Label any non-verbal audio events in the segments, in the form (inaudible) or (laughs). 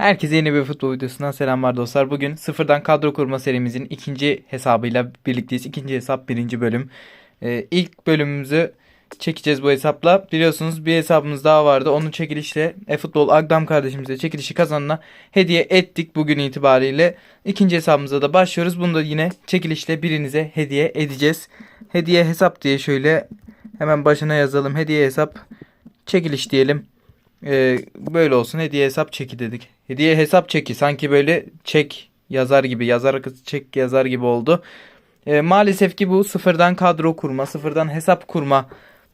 Herkese yeni bir futbol videosundan selamlar dostlar. Bugün sıfırdan kadro kurma serimizin ikinci hesabıyla birlikteyiz. İkinci hesap birinci bölüm. Ee, ilk bölümümüzü çekeceğiz bu hesapla. Biliyorsunuz bir hesabımız daha vardı. Onun çekilişle e-futbol Agdam kardeşimize çekilişi kazanına hediye ettik bugün itibariyle. İkinci hesabımıza da başlıyoruz. Bunu da yine çekilişle birinize hediye edeceğiz. Hediye hesap diye şöyle hemen başına yazalım. Hediye hesap çekiliş diyelim. Ee, böyle olsun hediye hesap çeki dedik. Hediye hesap çeki sanki böyle çek yazar gibi yazar çek yazar gibi oldu. Ee, maalesef ki bu sıfırdan kadro kurma sıfırdan hesap kurma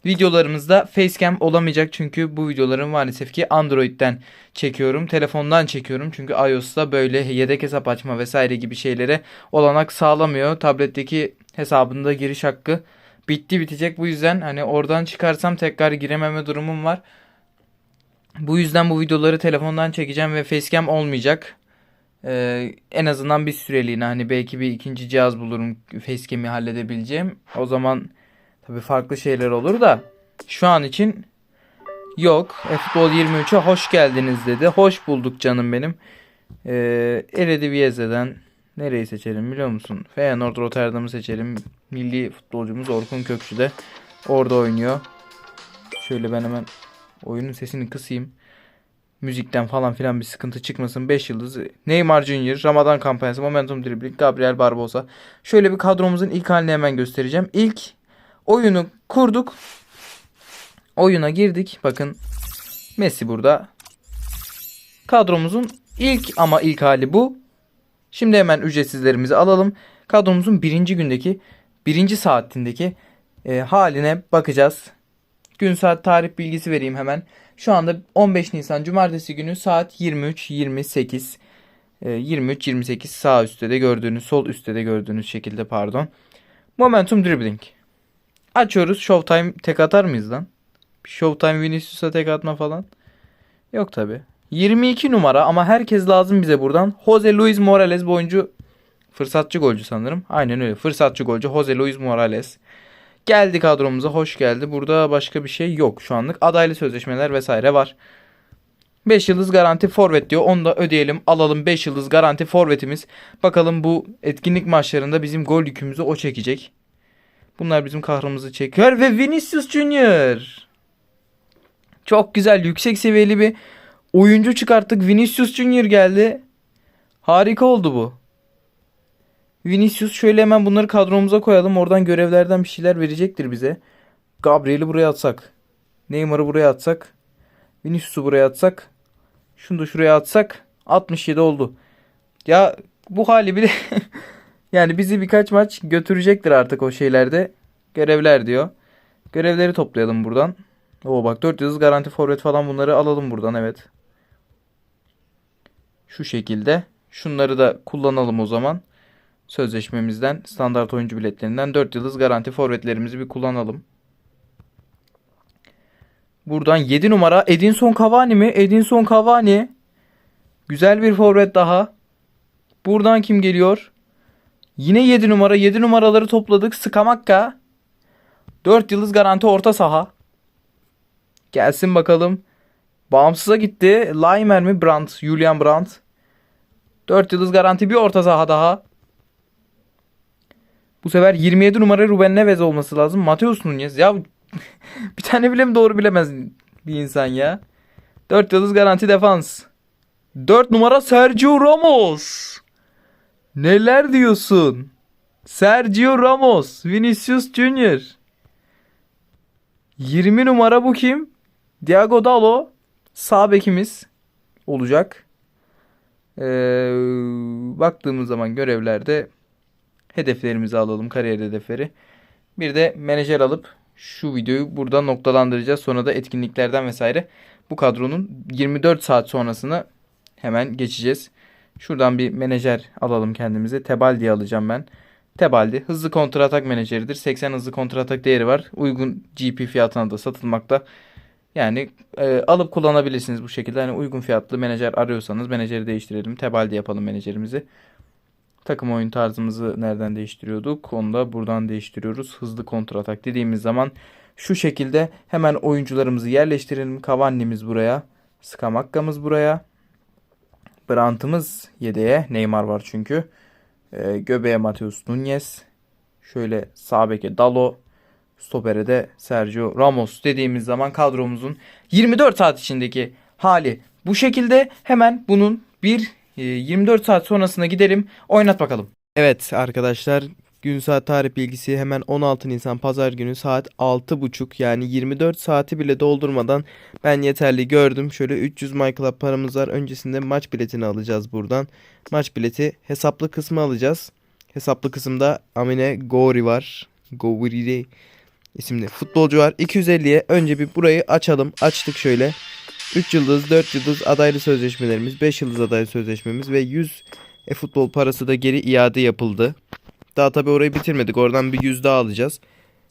videolarımızda facecam olamayacak çünkü bu videoları maalesef ki Android'den çekiyorum. Telefondan çekiyorum çünkü iOS'ta böyle yedek hesap açma vesaire gibi şeylere olanak sağlamıyor. Tabletteki hesabında giriş hakkı bitti bitecek. Bu yüzden hani oradan çıkarsam tekrar girememe durumum var. Bu yüzden bu videoları telefondan çekeceğim ve facecam olmayacak. Ee, en azından bir süreliğine hani belki bir ikinci cihaz bulurum facecam'i halledebileceğim. O zaman tabii farklı şeyler olur da şu an için yok. Futbol 23'e hoş geldiniz dedi. Hoş bulduk canım benim. Ee, Eredivisie'den nereyi seçelim biliyor musun? Feyenoord Rotterdam'ı seçelim. Milli futbolcumuz Orkun Kökçü de orada oynuyor. Şöyle ben hemen Oyunun sesini kısayım. Müzikten falan filan bir sıkıntı çıkmasın. 5 yıldız. Neymar Junior, Ramadan kampanyası, Momentum Dribbling, Gabriel Barbosa. Şöyle bir kadromuzun ilk halini hemen göstereceğim. İlk oyunu kurduk. Oyuna girdik. Bakın Messi burada. Kadromuzun ilk ama ilk hali bu. Şimdi hemen ücretsizlerimizi alalım. Kadromuzun birinci gündeki, birinci saatindeki e, haline bakacağız. Gün saat tarih bilgisi vereyim hemen. Şu anda 15 Nisan Cumartesi günü saat 23.28. 23-28 sağ üstte de gördüğünüz, sol üstte de gördüğünüz şekilde pardon. Momentum Dribbling. Açıyoruz. Showtime tek atar mıyız lan? Showtime Vinicius'a tek atma falan. Yok tabi. 22 numara ama herkes lazım bize buradan. Jose Luis Morales bu oyuncu fırsatçı golcü sanırım. Aynen öyle. Fırsatçı golcü Jose Luis Morales. Geldi kadromuza hoş geldi. Burada başka bir şey yok şu anlık. Adaylı sözleşmeler vesaire var. 5 yıldız garanti forvet diyor. Onu da ödeyelim. Alalım 5 yıldız garanti forvetimiz. Bakalım bu etkinlik maçlarında bizim gol yükümüzü o çekecek. Bunlar bizim kahrımızı çekiyor. Ve Vinicius Junior. Çok güzel yüksek seviyeli bir oyuncu çıkarttık. Vinicius Junior geldi. Harika oldu bu. Vinicius şöyle hemen bunları kadromuza koyalım. Oradan görevlerden bir şeyler verecektir bize. Gabriel'i buraya atsak. Neymar'ı buraya atsak. Vinicius'u buraya atsak. Şunu da şuraya atsak. 67 oldu. Ya bu hali bile (laughs) yani bizi birkaç maç götürecektir artık o şeylerde. Görevler diyor. Görevleri toplayalım buradan. Oo bak 4 yıldız garanti forvet falan bunları alalım buradan evet. Şu şekilde. Şunları da kullanalım o zaman sözleşmemizden standart oyuncu biletlerinden 4 yıldız garanti forvetlerimizi bir kullanalım. Buradan 7 numara Edinson Cavani mi? Edinson Cavani. Güzel bir forvet daha. Buradan kim geliyor? Yine 7 numara. 7 numaraları topladık. Skamakka. 4 yıldız garanti orta saha. Gelsin bakalım. Bağımsıza gitti. Laimer mi? Brandt. Julian Brandt. 4 yıldız garanti bir orta saha daha. Bu sefer 27 numara Ruben Neves olması lazım. Mateus Nunez. Ya (laughs) bir tane bile mi doğru bilemez bir insan ya. 4 yıldız garanti defans. 4 numara Sergio Ramos. Neler diyorsun? Sergio Ramos. Vinicius Junior. 20 numara bu kim? Diago Dalo. Sağ bekimiz olacak. Ee, baktığımız zaman görevlerde hedeflerimizi alalım. Kariyer hedefleri. Bir de menajer alıp şu videoyu burada noktalandıracağız. Sonra da etkinliklerden vesaire bu kadronun 24 saat sonrasını hemen geçeceğiz. Şuradan bir menajer alalım kendimize. Tebaldi alacağım ben. Tebaldi hızlı kontratak menajeridir. 80 hızlı kontratak değeri var. Uygun GP fiyatına da satılmakta. Yani e, alıp kullanabilirsiniz bu şekilde. Hani uygun fiyatlı menajer arıyorsanız menajeri değiştirelim. Tebaldi yapalım menajerimizi. Takım oyun tarzımızı nereden değiştiriyorduk? Onu da buradan değiştiriyoruz. Hızlı kontratak dediğimiz zaman şu şekilde hemen oyuncularımızı yerleştirelim. Cavani'miz buraya. Skamakka'mız buraya. Brandt'ımız yedeğe. Neymar var çünkü. Ee, göbeğe Mateus Nunez. Şöyle sağ beke Dalo. Stopere de Sergio Ramos dediğimiz zaman kadromuzun 24 saat içindeki hali bu şekilde. Hemen bunun bir e, 24 saat sonrasına gidelim. Oynat bakalım. Evet arkadaşlar gün saat tarih bilgisi hemen 16 Nisan pazar günü saat 6.30 yani 24 saati bile doldurmadan ben yeterli gördüm. Şöyle 300 MyClub paramız var. Öncesinde maç biletini alacağız buradan. Maç bileti hesaplı kısmı alacağız. Hesaplı kısımda Amine Gori var. Gori isimli futbolcu var. 250'ye önce bir burayı açalım. Açtık şöyle. 3 yıldız, 4 yıldız adaylı sözleşmelerimiz, 5 yıldız adaylı sözleşmemiz ve 100 e-futbol parası da geri iade yapıldı. Daha tabi orayı bitirmedik. Oradan bir 100 daha alacağız.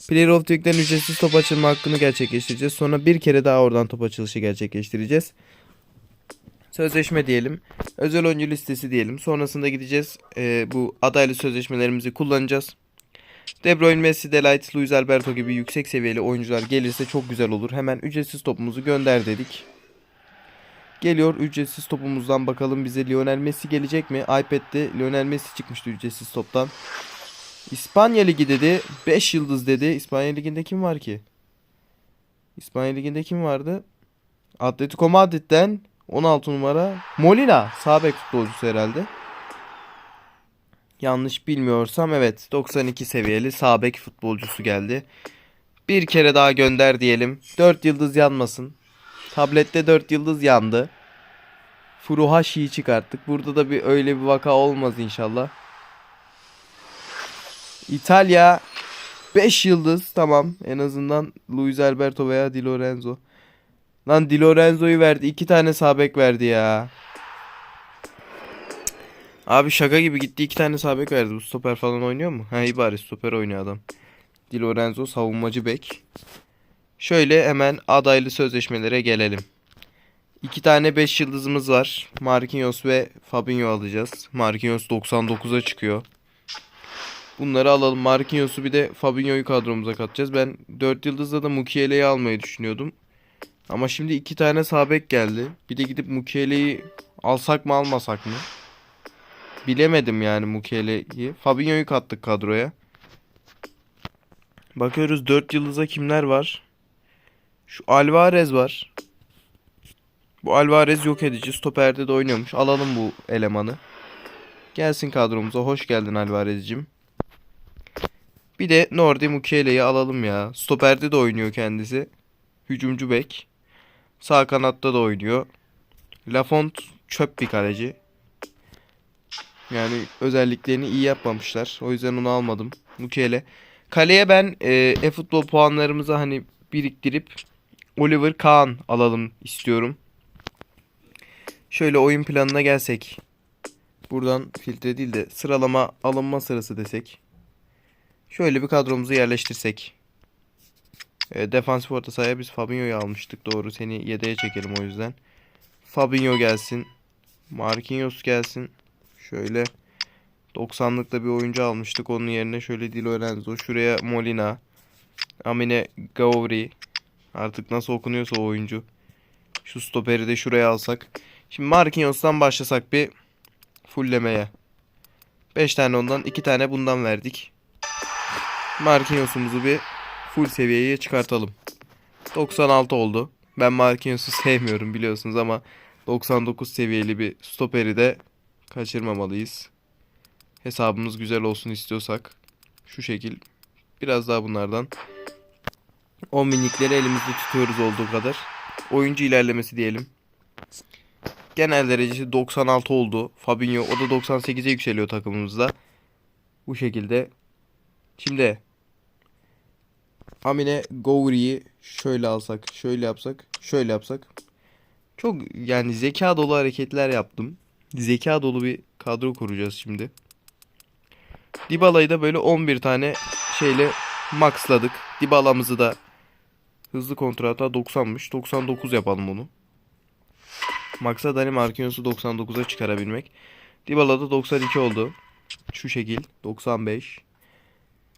Player of the Week'ten ücretsiz top açılma hakkını gerçekleştireceğiz. Sonra bir kere daha oradan top açılışı gerçekleştireceğiz. Sözleşme diyelim. Özel oyuncu listesi diyelim. Sonrasında gideceğiz. Ee, bu adaylı sözleşmelerimizi kullanacağız. De Bruyne, Messi, Delight, Luis Alberto gibi yüksek seviyeli oyuncular gelirse çok güzel olur. Hemen ücretsiz topumuzu gönder dedik. Geliyor ücretsiz topumuzdan bakalım bize Lionel Messi gelecek mi? iPad'de Lionel Messi çıkmıştı ücretsiz toptan. İspanya Ligi dedi. 5 yıldız dedi. İspanya Ligi'nde kim var ki? İspanya Ligi'nde kim vardı? Atletico Madrid'den 16 numara Molina. Sağ bek futbolcusu herhalde. Yanlış bilmiyorsam evet 92 seviyeli sağ bek futbolcusu geldi. Bir kere daha gönder diyelim. 4 yıldız yanmasın. Tablette 4 yıldız yandı. Furuhashi'yi çıkarttık. Burada da bir öyle bir vaka olmaz inşallah. İtalya 5 yıldız tamam. En azından Luis Alberto veya Di Lorenzo. Lan Di Lorenzo'yu verdi. 2 tane sabek verdi ya. Abi şaka gibi gitti. 2 tane sabek verdi. Bu stoper falan oynuyor mu? Ha iyi bari stoper oynuyor adam. Di Lorenzo savunmacı bek. Şöyle hemen adaylı sözleşmelere gelelim. İki tane 5 yıldızımız var. Marquinhos ve Fabinho alacağız. Marquinhos 99'a çıkıyor. Bunları alalım. Marquinhos'u bir de Fabinho'yu kadromuza katacağız. Ben 4 yıldızda da Mukiele'yi almayı düşünüyordum. Ama şimdi iki tane sabek geldi. Bir de gidip Mukiele'yi alsak mı almasak mı? Bilemedim yani Mukiele'yi. Fabinho'yu kattık kadroya. Bakıyoruz 4 yıldıza kimler var? Şu Alvarez var. Bu Alvarez yok edici. Stoperde de oynuyormuş. Alalım bu elemanı. Gelsin kadromuza. Hoş geldin Alvarez'cim. Bir de Nordi Mukele'yi alalım ya. Stoperde de oynuyor kendisi. Hücumcu bek. Sağ kanatta da oynuyor. Lafont çöp bir kaleci. Yani özelliklerini iyi yapmamışlar. O yüzden onu almadım. Mukele. Kaleye ben e, e-futbol puanlarımızı hani biriktirip Oliver Kahn alalım istiyorum. Şöyle oyun planına gelsek. Buradan filtre değil de sıralama alınma sırası desek. Şöyle bir kadromuzu yerleştirsek. E, defansif orta sahaya biz Fabinho'yu almıştık. Doğru seni yedeğe çekelim o yüzden. Fabinho gelsin. Marquinhos gelsin. Şöyle 90'lıkta bir oyuncu almıştık. Onun yerine şöyle Di Lorenzo. Şuraya Molina. Amine Gauri. Artık nasıl okunuyorsa o oyuncu. Şu stoperi de şuraya alsak. Şimdi Marquinhos'tan başlasak bir fulllemeye. 5 tane ondan 2 tane bundan verdik. Marquinhos'umuzu bir full seviyeye çıkartalım. 96 oldu. Ben Marquinhos'u sevmiyorum biliyorsunuz ama 99 seviyeli bir stoperi de kaçırmamalıyız. Hesabımız güzel olsun istiyorsak şu şekil biraz daha bunlardan 10 minikleri elimizde tutuyoruz olduğu kadar. Oyuncu ilerlemesi diyelim. Genel derecesi 96 oldu. Fabinho o da 98'e yükseliyor takımımızda. Bu şekilde. Şimdi Amine Gowri'yi şöyle alsak, şöyle yapsak, şöyle yapsak. Çok yani zeka dolu hareketler yaptım. Zeka dolu bir kadro kuracağız şimdi. Dybala'yı da böyle 11 tane şeyle maxladık. Dybala'mızı da hızlı kontrata 90'mış. 99 yapalım onu. Maksat hani Marquinhos'u 99'a çıkarabilmek. Dybala'da 92 oldu. Şu şekil 95.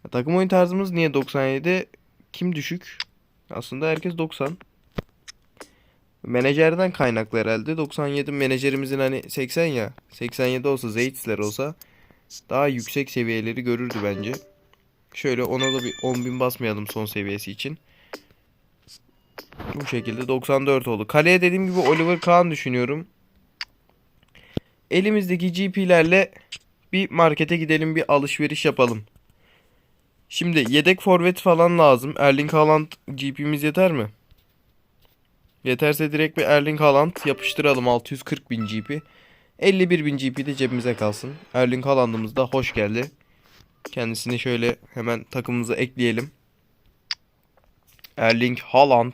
Ya, takım oyun tarzımız niye 97? Kim düşük? Aslında herkes 90. Menajerden kaynaklı herhalde. 97 menajerimizin hani 80 ya. 87 olsa Zeytsler olsa daha yüksek seviyeleri görürdü bence. Şöyle ona da bir 10.000 basmayalım son seviyesi için. Bu şekilde 94 oldu. Kaleye dediğim gibi Oliver Kahn düşünüyorum. Elimizdeki GP'lerle bir markete gidelim bir alışveriş yapalım. Şimdi yedek forvet falan lazım. Erling Haaland GP'miz yeter mi? Yeterse direkt bir Erling Haaland yapıştıralım 640 bin GP. 51 bin GP de cebimize kalsın. Erling Haaland'ımız da hoş geldi. Kendisini şöyle hemen takımımıza ekleyelim. Erling Haaland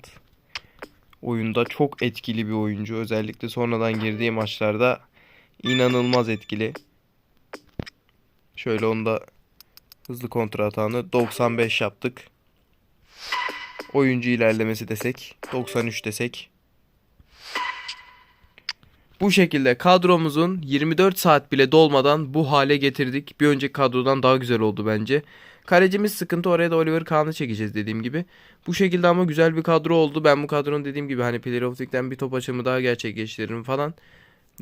oyunda çok etkili bir oyuncu. Özellikle sonradan girdiği maçlarda inanılmaz etkili. Şöyle onda hızlı kontra atağını 95 yaptık. Oyuncu ilerlemesi desek 93 desek. Bu şekilde kadromuzun 24 saat bile dolmadan bu hale getirdik. Bir önceki kadrodan daha güzel oldu bence. Kalecimiz sıkıntı oraya da Oliver Kahn'ı çekeceğiz dediğim gibi. Bu şekilde ama güzel bir kadro oldu. Ben bu kadronun dediğim gibi hani Player of the League'den bir top açımı daha gerçekleştiririm falan.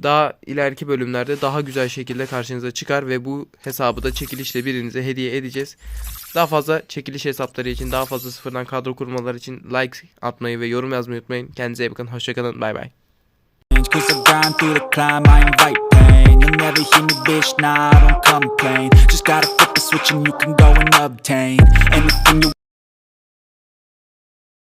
Daha ileriki bölümlerde daha güzel şekilde karşınıza çıkar ve bu hesabı da çekilişle birinize hediye edeceğiz. Daha fazla çekiliş hesapları için, daha fazla sıfırdan kadro kurmalar için like atmayı ve yorum yazmayı unutmayın. Kendinize iyi bakın. Hoşçakalın. Bay bay. Cause I grind through the climb, I invite pain. You'll never hear me, bitch, nah, I don't complain. Just gotta flip the switch and you can go and obtain Anything you